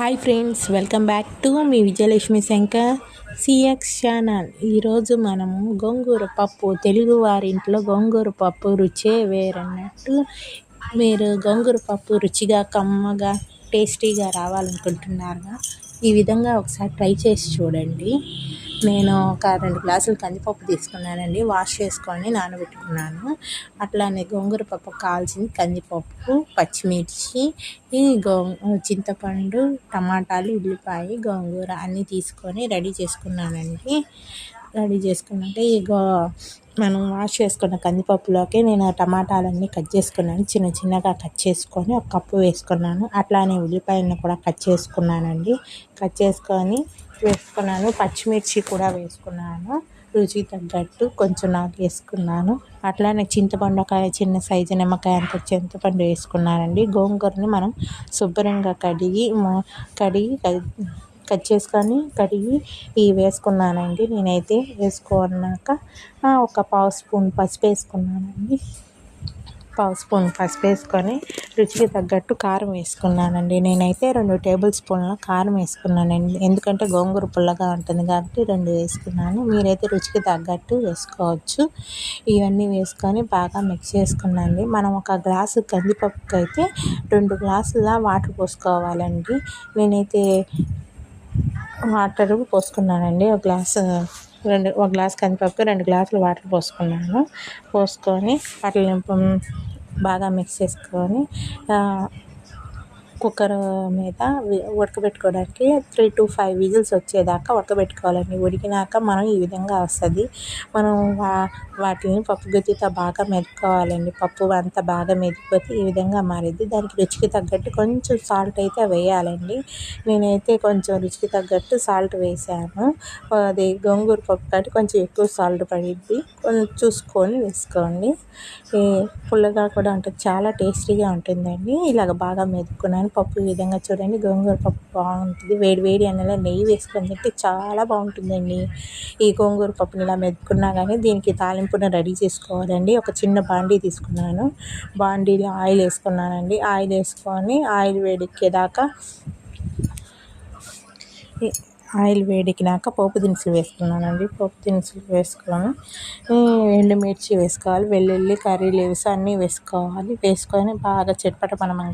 Hi friends welcome back to me Vijayalakshmi Shankar CX channel. ఈరోజు మనము గోంగూర పప్పు తెలుగు వారింట్లో గోంగూర పప్పు రుచే వేరన్నట్టు మీరు గోంగూర పప్పు రుచిగా కమ్మగా టేస్టీగా రావాలనుకుంటున్నారుగా ఈ విధంగా ఒకసారి ట్రై చేసి చూడండి. నేను ఒక రెండు గ్లాసులు కందిపప్పు తీసుకున్నానండి. వాష్ చేసుకొని నానబెట్టుకున్నాను. అట్లానే గోంగూర పప్పు కాల్చింది కందిపప్పు పచ్చిమిర్చి ఈ గో చింతపండు టమాటాలు ఉల్లిపాయ గోంగూర అన్నీ తీసుకొని రెడీ చేసుకున్నానండి. రెడీ చేసుకున్నట్టే ఈ గో మనం వాష్ చేసుకున్న కందిపప్పులోకి నేను టమాటాలన్నీ కట్ చేసుకున్నాను. చిన్న చిన్నగా కట్ చేసుకొని ఒక కప్పు వేసుకున్నాను. అట్లానే ఉల్లిపాయలను కూడా కట్ చేసుకున్నానండి. కట్ చేసుకొని వేసుకున్నాను. పచ్చిమిర్చి కూడా వేసుకున్నాను. రుచి తగ్గట్టు కొంచెం నాకు వేసుకున్నాను. అట్లానే చింతపండు ఒక చిన్న సైజు నిమ్మకాయ అంత చింతపండు వేసుకున్నానండి. గోంగూరని మనం శుభ్రంగా కడిగి కడిగి కట్ చేసుకొని కడిగి ఇవి వేసుకున్నానండి. నేనైతే వేసుకున్నాక ఒక పావు స్పూన్ పసుపు వేసుకున్నానండి. పావు స్పూన్ పసుపు వేసుకొని రుచికి తగ్గట్టు కారం వేసుకున్నానండి. నేనైతే రెండు టేబుల్ స్పూన్ల కారం వేసుకున్నానండి. ఎందుకంటే గోంగూర పుల్లగా ఉంటుంది కాబట్టి రెండు వేసుకున్నాను. మీరైతే రుచికి తగ్గట్టు వేసుకోవచ్చు. ఇవన్నీ వేసుకొని బాగా మిక్స్ చేసుకున్నాండి మనం ఒక గ్లాసు కందిపప్పుకి అయితే రెండు గ్లాసుల వాటర్ పోసుకోవాలండి. నేనైతే వాటర్ పోసుకున్నానండి. ఒక గ్లాసు రెండు ఒక గ్లాస్ కందిపప్పు రెండు గ్లాసులు వాటర్ పోసుకున్నాను. పోసుకొని వాటిని బాగా మిక్స్ చేసుకొని కుక్కర్ మీద ఉడకబెట్టుకోవడానికి త్రీ టు ఫైవ్ విజిల్స్ వచ్చేదాకా ఉడకబెట్టుకోవాలండి. ఉడికినాక మనం ఈ విధంగా వస్తుంది మనం వా వాటిని పప్పు గుత్తితో బాగా మెదుకోవాలండి పప్పు అంతా బాగా మెదిపోతే ఈ విధంగా మారిద్ది. దానికి రుచికి తగ్గట్టు కొంచెం సాల్ట్ అయితే వేయాలండి. నేనైతే కొంచెం రుచికి తగ్గట్టు సాల్ట్ వేసాను. అది గోంగూర పప్పు కాబట్టి కొంచెం ఎక్కువ సాల్ట్ పడిద్ది. కొంచెం చూసుకొని వేసుకోండి. పుల్లగా కూడా ఉంటుంది. చాలా టేస్టీగా ఉంటుందండి. ఇలాగ బాగా మెదుకున్నాను పప్పు ఈ విధంగా చూడండి. గోంగూర పప్పు బాగుంటుంది. వేడి వేడి అన్నలో నెయ్యి వేసుకొని తింటే చాలా బాగుంటుందండి. ఈ గోంగూర పప్పుని ఇలా మెదుకున్నా కానీ దీనికి తాలింపును రెడీ చేసుకోవాలండి. ఒక చిన్న బాండీ తీసుకున్నాను. బాండీలో ఆయిల్ వేసుకున్నానండి. ఆయిల్ వేసుకొని ఆయిల్ వేడెక్కేదాకా ఆయిల్ వేడికినాక పోపు దినుసులు వేసుకున్నానండి. పోపు దినుసులు వేసుకొని ఎండుమిర్చి వేసుకోవాలి వెల్లుల్లి కర్రీ లీవ్స్ అన్నీ వేసుకోవాలి. వేసుకొని బాగా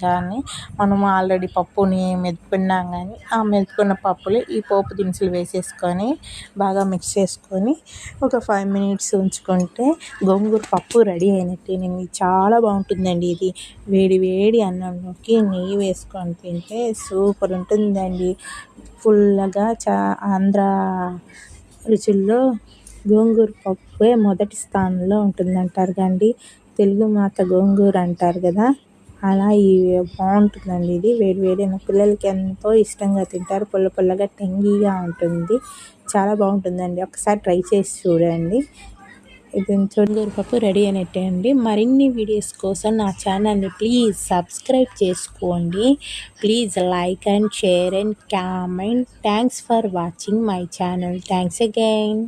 కానీ మనం ఆల్రెడీ పప్పుని మెదుపుకున్నాం కానీ ఆ మెదుపుకున్న పప్పులు ఈ పోపు దినుసులు వేసేసుకొని బాగా మిక్స్ చేసుకొని ఒక ఫైవ్ మినిట్స్ ఉంచుకుంటే గోంగూర పప్పు రెడీ అయినట్టేనండి చాలా బాగుంటుందండి ఇది. వేడి వేడి అన్నంలోకి నెయ్యి వేసుకొని తింటే సూపర్ ఉంటుందండి. ఫుల్గా చా ఆంధ్ర రుచుల్లో గోంగూర పప్పే మొదటి స్థానంలో ఉంటుందంటారు కండి. తెలుగు మాత గోంగూర అంటారు కదా. అలా ఈ బాగుంటుందండి ఇది. వేడి వేడైన పిల్లలకి ఎంతో ఇష్టంగా తింటారు. పుల్ల పుల్లగా టెంగీగా ఉంటుంది. చాలా బాగుంటుందండి ఒకసారి ట్రై చేసి చూడండి. ఇది చొంగూరు రెడీ అయినట్టే అండి మరిన్ని వీడియోస్ కోసం నా ఛానల్ని ప్లీజ్ సబ్స్క్రైబ్ చేసుకోండి. Please like and share and comment. Thanks for watching my channel. Thanks again.